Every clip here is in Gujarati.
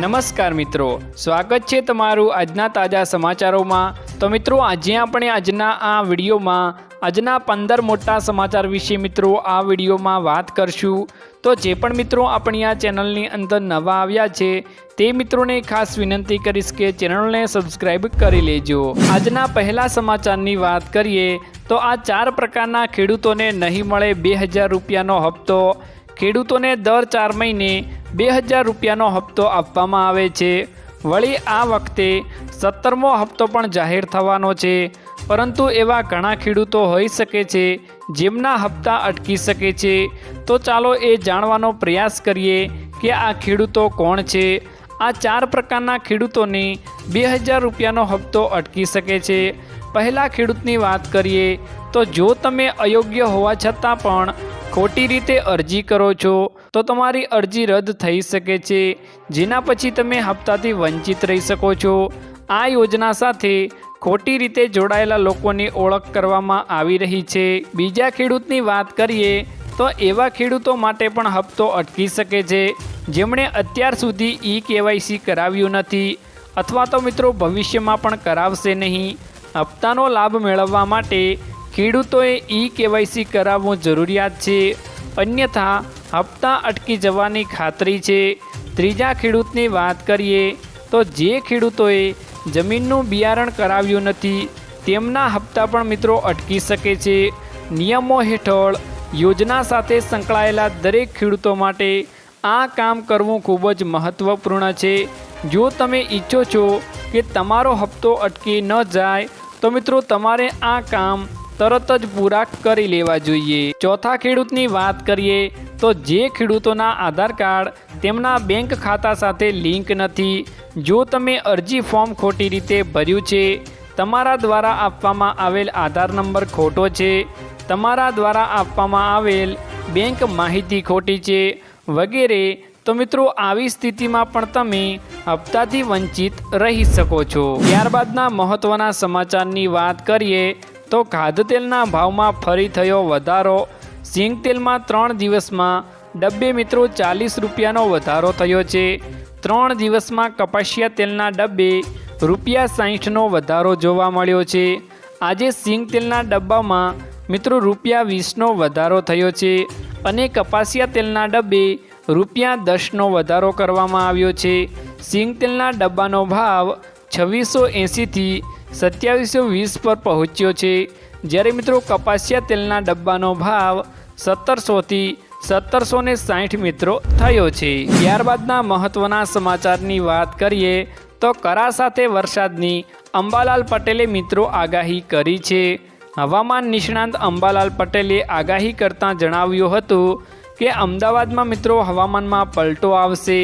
નમસ્કાર મિત્રો. સ્વાગત છે તમારું આજના તાજા સમાચારોમાં. તો મિત્રો, આજે આપણે આજના આ વિડીયોમાં, આજના પંદર મોટા સમાચાર વિશે મિત્રો આ વિડીયોમાં વાત કરશું. તો જે પણ મિત્રો આપણી આ ચેનલની અંદર નવા આવ્યા છે, તે મિત્રોને ખાસ વિનંતી કરીશ કે ચેનલને સબસ્ક્રાઈબ કરી લેજો. આજના પહેલા સમાચારની વાત કરીએ, તો આ ચાર પ્રકારના ખેડૂતોને નહીં મળે બે હજાર રૂપિયાનો હપ્તો. ખેડૂતોને દર ચાર મહિને બે હજાર રૂપિયાનો હપ્તો આપવામાં આવે છે. વળી આ વખતે સત્તરમો હપ્તો પણ જાહેર થવાનો છે. પરંતુ એવા ઘણા ખેડૂતો હોઈ શકે છે, જેમના હપ્તા અટકી શકે છે. તો ચાલો એ જાણવાનો પ્રયાસ કરીએ કે આ ખેડૂતો કોણ છે? આ ચાર પ્રકારના ખેડૂતોને બે હજાર રૂપિયાનો હપ્તો અટકી શકે છે. પહેલાં ખેડૂતની વાત કરીએ, તો જો તમે અયોગ્ય હોવા છતાં પણ ખોટી રીતે અરજી કરો છો તો તમારી અરજી રદ થઈ શકે છે, જેના પછી તમે હપ્તાથી વંચિત રહી શકો છો. આ યોજના સાથે ખોટી રીતે જોડાયેલા લોકોની ઓળખ કરવામાં આવી રહી છે. બીજા ખેડૂતની વાત કરીએ, તો એવા ખેડૂતો માટે પણ હપ્તો અટકી શકે છે, જેમણે અત્યાર સુધી ઈ કેવાયસી કરાવ્યું નથી અથવા તો મિત્રો ભવિષ્યમાં પણ કરાવશે નહીં. હપ્તાનો લાભ મેળવવા માટે ખેડૂતોએ ઈ કેવાયસી કરાવવું જરૂરિયાત છે. અન્યથા હપ્તા અટકી જવાની ખાતરી છે. ત્રીજા ખેડૂતની વાત કરીએ તો જે ખેડૂતોએ જમીનનું બિયારણ કરાવ્યું નથી, તેમના હપ્તા પણ મિત્રો અટકી શકે છે. નિયમો હેઠળ યોજના સાથે સંકળાયેલા દરેક ખેડૂતો માટે આ કામ કરવું ખૂબ જ મહત્ત્વપૂર્ણ છે. જો તમે ઈચ્છો છો કે તમારો હપ્તો અટકી ન જાય, તો મિત્રો તમારે આ કામ તરત જ પૂરા કરી લેવા જોઈએ. ચોથા ખેડૂતની વાત કરીએ તો જે ખેડૂતોના આધાર કાર્ડ તેમના બેંક ખાતા સાથે લિંક નથી. જો તમે અરજી ફોર્મ ખોટી રીતે ભર્યું છે, તમારા દ્વારા આપવામાં આવેલ આધાર નંબર ખોટો છે, તમારા દ્વારા આપવામાં આવેલ બેંક માહિતી ખોટી છે વગેરે, તો મિત્રો આવી સ્થિતિમાં પણ તમે હપ્તાથી વંચિત રહી શકો છો. ત્યારબાદના મહત્ત્વના સમાચારની વાત કરીએ, તો ખાદ્યતેલના ભાવમાં ફરી થયો વધારો. સિંગ તેલમાં ત્રણ દિવસમાં ડબ્બે મિત્રો ચાલીસ રૂપિયાનો વધારો થયો છે. ત્રણ દિવસમાં કપાસિયા તેલના ડબ્બે રૂપિયા સાહીઠનો વધારો જોવા મળ્યો છે. આજે સિંગ તેલના ડબ્બામાં મિત્રો રૂપિયા વીસનો વધારો થયો છે અને કપાસિયા તેલના ડબ્બે રૂપિયા દસનો વધારો કરવામાં આવ્યો છે. સિંગ તેલના ડબ્બાનો ભાવ છવ્વીસો એંસીથી સત્યાવીસો વીસ પર પહોંચ્યો છે. જ્યારે મિત્રો કપાસિયા તેલના ડબ્બાનો ભાવ સત્તરસોથી સત્તરસો ને સાઠ મિત્રો થયો છે. ત્યારબાદના મહત્ત્વના સમાચારની વાત કરીએ તો કરા સાથે વરસાદની અંબાલાલ પટેલે મિત્રો આગાહી કરી છે. હવામાન નિષ્ણાંત અંબાલાલ પટેલે આગાહી કરતાં જણાવ્યું હતું કે અમદાવાદમાં મિત્રો હવામાનમાં પલટો આવશે.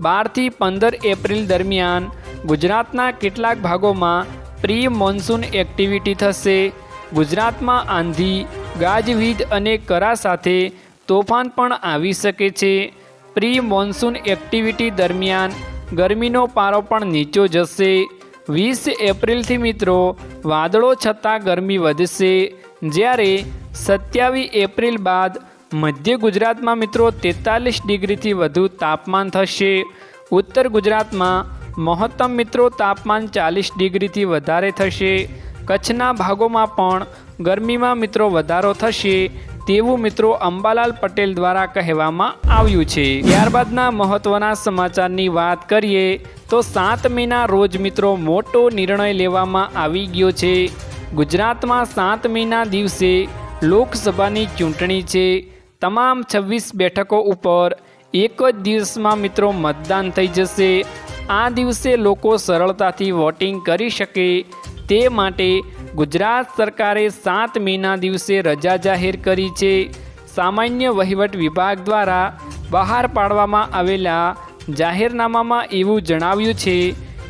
બારથી પંદર એપ્રિલ દરમિયાન ગુજરાતના કેટલાક ભાગોમાં પ્રી મોન્સૂન એક્ટિવિટી થશે. ગુજરાતમાં આંધી, ગાજવીજ અને કરા સાથે તોફાન પણ આવી શકે છે. પ્રી મોન્સૂન એક્ટિવિટી દરમિયાન ગરમીનો પારો પણ નીચો જશે. વીસ એપ્રિલથી મિત્રો, વાદળો છતાં ગરમી વધશે. જ્યારે સત્યાવીસ એપ્રિલ બાદ મધ્ય ગુજરાતમાં મિત્રો તેતાલીસ ડિગ્રીથી વધુ તાપમાન થશે. ઉત્તર ગુજરાતમાં મહત્તમ મિત્રો તાપમાન ચાલીસ ડિગ્રીથી વધારે થશે. કચ્છના ભાગોમાં પણ ગરમીમાં મિત્રો વધારો થશે તેવું મિત્રો અંબાલાલ પટેલ દ્વારા કહેવામાં આવ્યું છે. ત્યારબાદના મહત્ત્વના સમાચારની વાત કરીએ તો સાત મેના રોજ મિત્રો મોટો નિર્ણય લેવામાં આવી ગયો છે. ગુજરાતમાં સાત મેના દિવસે લોકસભાની ચૂંટણી છે. તમામ છવ્વીસ બેઠકો ઉપર એક જ દિવસમાં મિત્રો મતદાન થઈ જશે. આ દિવસે લોકો સરળતાથી વોટિંગ કરી શકે તે માટે ગુજરાત સરકારે સાત મેના દિવસે રજા જાહેર કરી છે. સામાન્ય વહીવટ વિભાગ દ્વારા બહાર પાડવામાં આવેલા જાહેરનામામાં એવું જણાવ્યું છે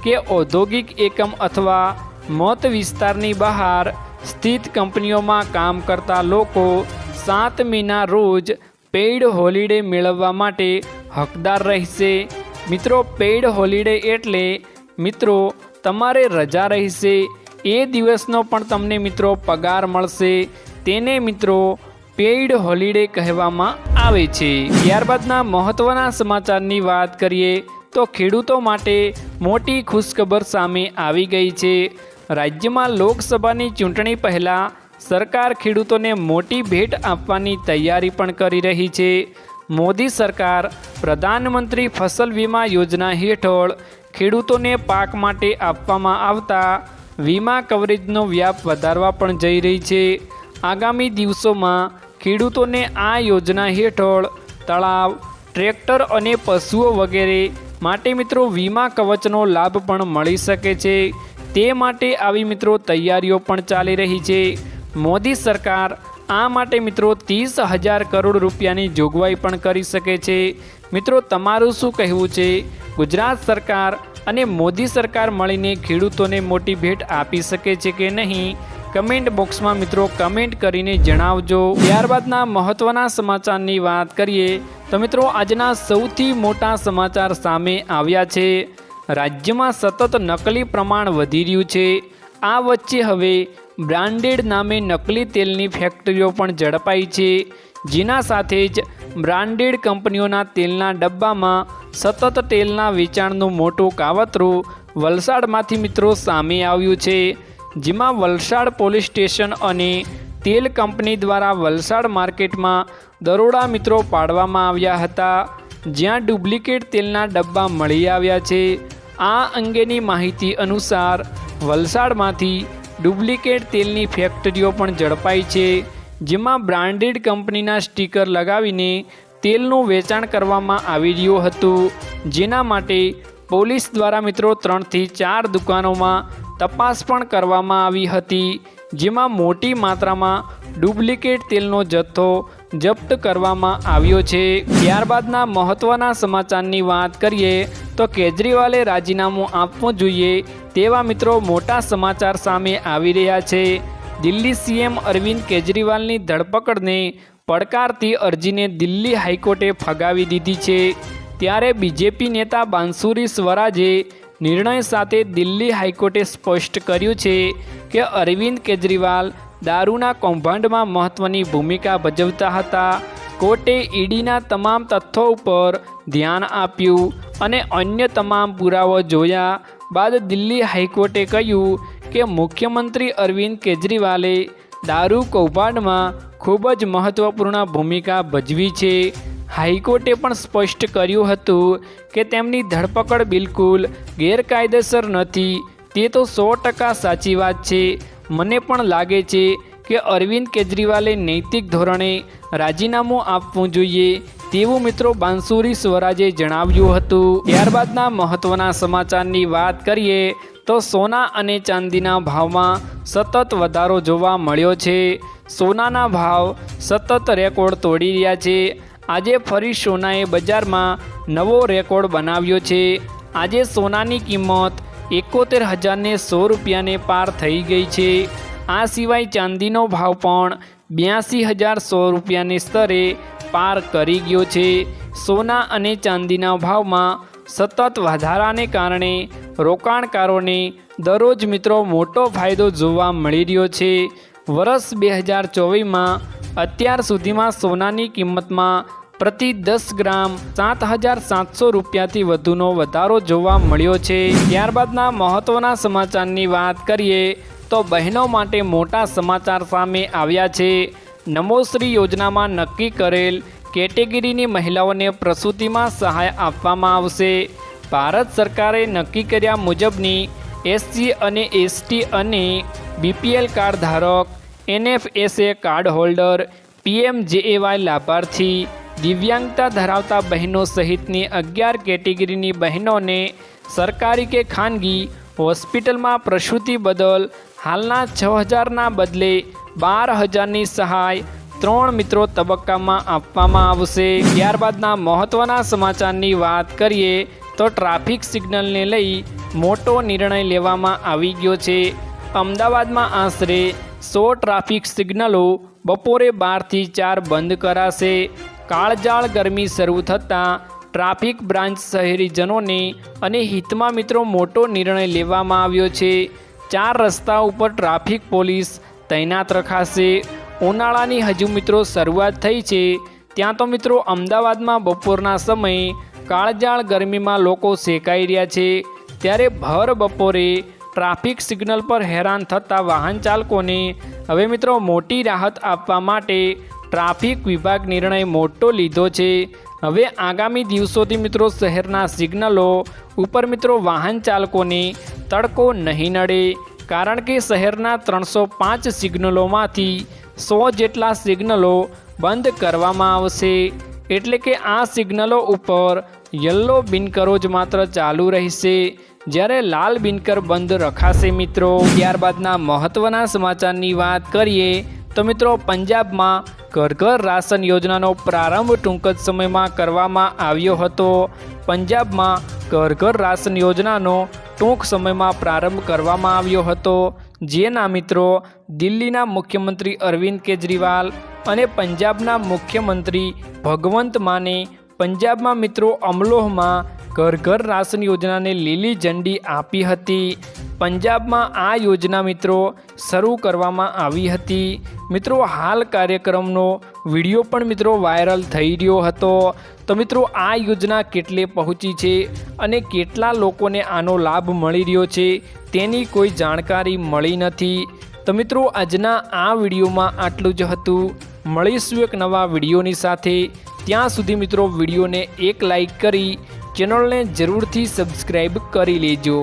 કે ઔદ્યોગિક એકમ અથવા મત વિસ્તારની બહાર સ્થિત કંપનીઓમાં કામ કરતા લોકો સાત મેના રોજ પેઇડ હોલિડે મેળવવા માટે હકદાર રહેશે. મિત્રો પેઇડ હોલિડે એટલે, મિત્રો, તમારે રજા રહેશે, એ દિવસનો પણ તમને, મિત્રો, પગાર મળશે. તેને, મિત્રો પેઇડ હોલિડે કહેવામાં આવે છે. ત્યારબાદના મહત્ત્વના સમાચારની વાત કરીએ, તો ખેડૂતો માટે મોટી ખુશખબર સામે આવી ગઈ છે. રાજ્યમાં લોકસભાની ચૂંટણી પહેલાં સરકાર ખેડૂતોને મોટી ભેટ આપવાની તૈયારી પણ કરી રહી છે. મોદી સરકાર, પ્રધાનમંત્રી ફસલ વીમા યોજના હેઠળ ખેડૂતોને પાક માટે આપવામાં આવતા વીમા કવરેજનો વ્યાપ વધારવા પણ જઈ રહી છે. આગામી દિવસોમાં ખેડૂતોને આ યોજના હેઠળ તળાવ, ટ્રેક્ટર અને પશુઓ વગેરે માટે મિત્રો વીમા કવચનો લાભ પણ મળી શકે છે. તે માટે આવી મિત્રો તૈયારીઓ પણ ચાલી રહી છે. મોદી સરકાર આ માટે મિત્રો ત્રીસ હજાર કરોડ રૂપિયાની જોગવાઈ પણ કરી શકે છે. મિત્રો, તમારું શું કહેવું છે? ગુજરાત સરકાર અને મોદી સરકાર મળીને ખેડૂતોને મોટી ભેટ આપી શકે છે કે નહીં? કમેન્ટ બોક્સમાં મિત્રો કમેન્ટ કરીને જણાવજો. ત્યારબાદના મહત્ત્વના સમાચારની વાત કરીએ, તો મિત્રો, આજના સૌથી મોટા સમાચાર સામે આવ્યા છે. રાજ્યમાં સતત નકલી પ્રમાણ વધી રહ્યું છે. આ વચ્ચે હવે બ્રાન્ડેડ નામે નકલી તેલની ફેક્ટરીઓ પણ ઝડપાઈ છે. જેના સાથે જ બ્રાન્ડેડ કંપનીઓના તેલના ડબ્બામાં સતત તેલના વેચાણનું મોટું કાવતરું વલસાડમાંથી મિત્રો સામે આવ્યું છે. જેમાં વલસાડ પોલીસ સ્ટેશન અને તેલ કંપની દ્વારા વલસાડ માર્કેટમાં દરોડા મિત્રો પાડવામાં આવ્યા હતા. જ્યાં ડુપ્લિકેટ તેલના ડબ્બા મળી આવ્યા છે. આ અંગેની માહિતી અનુસાર વલસાડમાંથી ડુપ્લિકેટ તેલની ફેક્ટરીઓ પણ ઝડપાઈ છે, જેમાં બ્રાન્ડેડ કંપનીના સ્ટીકર લગાવીને તેલનું વેચાણ કરવામાં આવી રહ્યું હતું. જેના માટે પોલીસ દ્વારા મિત્રો ત્રણથી ચાર દુકાનોમાં તપાસ પણ કરવામાં આવી હતી, જેમાં મોટી માત્રામાં ડુપ્લિકેટ તેલનો જથ્થો જપ્ત કરવામાં આવ્યો છે. ત્યારબાદના મહત્ત્વના સમાચારની વાત કરીએ તો કેજરીવાલે રાજીનામું આપવું જોઈએ તેવા મિત્રો મોટા સમાચાર સામે આવી રહ્યા છે. દિલ્હી સીએમ અરવિંદ કેજરીવાલની ધરપકડને પડકારતી અરજીને દિલ્હી હાઈકોર્ટે ફગાવી દીધી છે. ત્યારે બીજેપી નેતા બાંસુરી સ્વરાજે નિર્ણય સાથે દિલ્હી હાઈકોર્ટે સ્પષ્ટ કર્યું છે કે અરવિંદ કેજરીવાલ દારૂના કૌભાંડમાં મહત્ત્વની ભૂમિકા ભજવતા હતા. કોર્ટે ઈડીના તમામ તથ્યો ઉપર ધ્યાન આપ્યું અને અન્ય તમામ પુરાવો જોયા. બાદ દિલ્હી હાઈકોર્ટે કહ્યું કે મુખ્યમંત્રી અરવિંદ કેજરીવાલે દારૂ કૌભાંડમાં ખૂબ જ મહત્ત્વપૂર્ણ ભૂમિકા ભજવી છે. હાઈકોર્ટે પણ સ્પષ્ટ કર્યું હતું કે તેમની ધરપકડ બિલકુલ ગેરકાયદેસર નથી. તે તો સો ટકા સાચી વાત છે. મને પણ લાગે છે કે અરવિંદ કેજરીવાલે નૈતિક ધોરણે રાજીનામું આપવું જોઈએ તેવું મિત્રો બાંસુરી સ્વરાજે જણાવ્યું હતું. ત્યારબાદના મહત્ત્વના સમાચારની વાત કરીએ તો સોના અને ચાંદીના ભાવમાં સતત વધારો જોવા મળ્યો છે. સોનાના ભાવ સતત રેકોર્ડ તોડી રહ્યા છે. આજે ફરી સોનાએ બજારમાં નવો રેકોર્ડ બનાવ્યો છે. આજે સોનાની કિંમત એકોતેર હજારને સો રૂપિયાને પાર થઈ ગઈ છે. આ સિવાય ચાંદીનો ભાવ પણ બ્યાસી હજાર સો રૂપિયાની સ્તરે પાર કરી ગયો છે. સોના અને ચાંદીના ભાવમાં સતત વધારાને કારણે રોકાણકારોને દરરોજ મિત્રો મોટો ફાયદો જોવા મળી રહ્યો છે. વર્ષ બે હજાર ચોવીસમાં અત્યાર સુધીમાં સોનાની કિંમતમાં પ્રતિ દસ ગ્રામ સાત હજાર સાતસો રૂપિયાથી વધુનો વધારો જોવા મળ્યો છે. ત્યારબાદના મહત્ત્વના સમાચારની વાત કરીએ તો બહેનો માટે મોટા સમાચાર સામે આવ્યા છે. નમોશ્રી યોજનામાં નક્કી કરેલ કેટેગરીની મહિલાઓને પ્રસૂતિમાં સહાય આપવામાં આવશે. ભારત સરકારે નક્કી કર્યા મુજબની એસસી અને એસટી અને બીપીએલ કાર્ડ ધારક એનએફએસએ કાર્ડ હોલ્ડર પીએમજેએવાય લાભાર્થી દિવ્યાંગતા ધરાવતા બહેનો સહિતની અગિયાર કેટેગરીની બહેનોને સરકારી કે ખાનગી હોસ્પિટલમાં પ્રસૂતિ બદલ હાલના છ હજારના બદલે બાર હજારની સહાય ત્રણ મિત્રો તબક્કામાં આપવામાં આવશે. ત્યારબાદના મહત્ત્વના સમાચારની વાત કરીએ તો ટ્રાફિક સિગ્નલને લઈ મોટો નિર્ણય લેવામાં આવી ગયો છે. અમદાવાદમાં આશરે સો ટ્રાફિક સિગ્નલો બપોરે બારથી ચાર બંધ કરાશે. કાળજાળ ગરમી શરૂ થતાં ટ્રાફિક બ્રાન્ચ શહેરીજનોને અને હિતમાં મિત્રો મોટો નિર્ણય લેવામાં આવ્યો છે. ચાર રસ્તા ઉપર ટ્રાફિક પોલીસ તૈનાત રખાશે. ઉનાળાની હજુ મિત્રો શરૂઆત થઈ છે. ત્યાં તો મિત્રો અમદાવાદમાં બપોરના સમયે કાળજાળ ગરમીમાં લોકો શેકાઈ રહ્યા છે. ત્યારે ભર બપોરે ટ્રાફિક સિગ્નલ પર હેરાન થતા વાહન ચાલકોને હવે મિત્રો મોટી રાહત આપવા માટે ટ્રાફિક વિભાગ નિર્ણય મોટો લીધો છે. હવે આગામી દિવસોથી મિત્રો શહેરના સિગ્નલો ઉપર મિત્રો વાહન ચાલકોને તડકો નહીં નડે, કારણ કે શહેરના ત્રણસો પાંચ સિગ્નલોમાંથી સો જેટલા સિગ્નલો બંધ કરવામાં આવશે. એટલે કે આ સિગ્નલો ઉપર યલો બિનકરો જ માત્ર ચાલુ રહેશે. જ્યારે લાલ બિનકર બંધ રખાશે મિત્રો. ત્યારબાદના મહત્ત્વના સમાચારની વાત કરીએ તો મિત્રો, પંજાબમાં ઘર ઘર રાશન યોજનાનો પ્રારંભ ટૂંક જ સમયમાં કરવામાં આવ્યો હતો. પંજાબમાં ઘર ઘર રાશન યોજનાનો ટૂંક સમયમાં પ્રારંભ કરવામાં આવ્યો હતો. જેના મિત્રો, દિલ્હીના મુખ્યમંત્રી અરવિંદ કેજરીવાલ અને પંજાબના મુખ્યમંત્રી ભગવંત માને પંજાબમાં મિત્રો, અમલોહમાં ઘર ઘર રાશન યોજનાને લીલી ઝંડી આપી હતી. પંજાબમાં આ યોજના મિત્રો શરૂ કરવામાં આવી હતી. મિત્રો, હાલ કાર્યક્રમનો વીડિયો પણ મિત્રો વાયરલ થઈ રહ્યો હતો. તો મિત્રો, આ યોજના કેટલે પહોંચી છે અને કેટલા લોકોને આનો લાભ મળી રહ્યો છે તેની કોઈ જાણકારી મળી નથી. તો મિત્રો, આજના આ વિડીયોમાં આટલું જ હતું. મળીશું એક નવા વિડીયોની સાથે. ત્યાં સુધી મિત્રો, વિડીયોને એક લાઈક કરી, ચેનલને જરૂરથી સબસ્ક્રાઈબ કરી લેજો.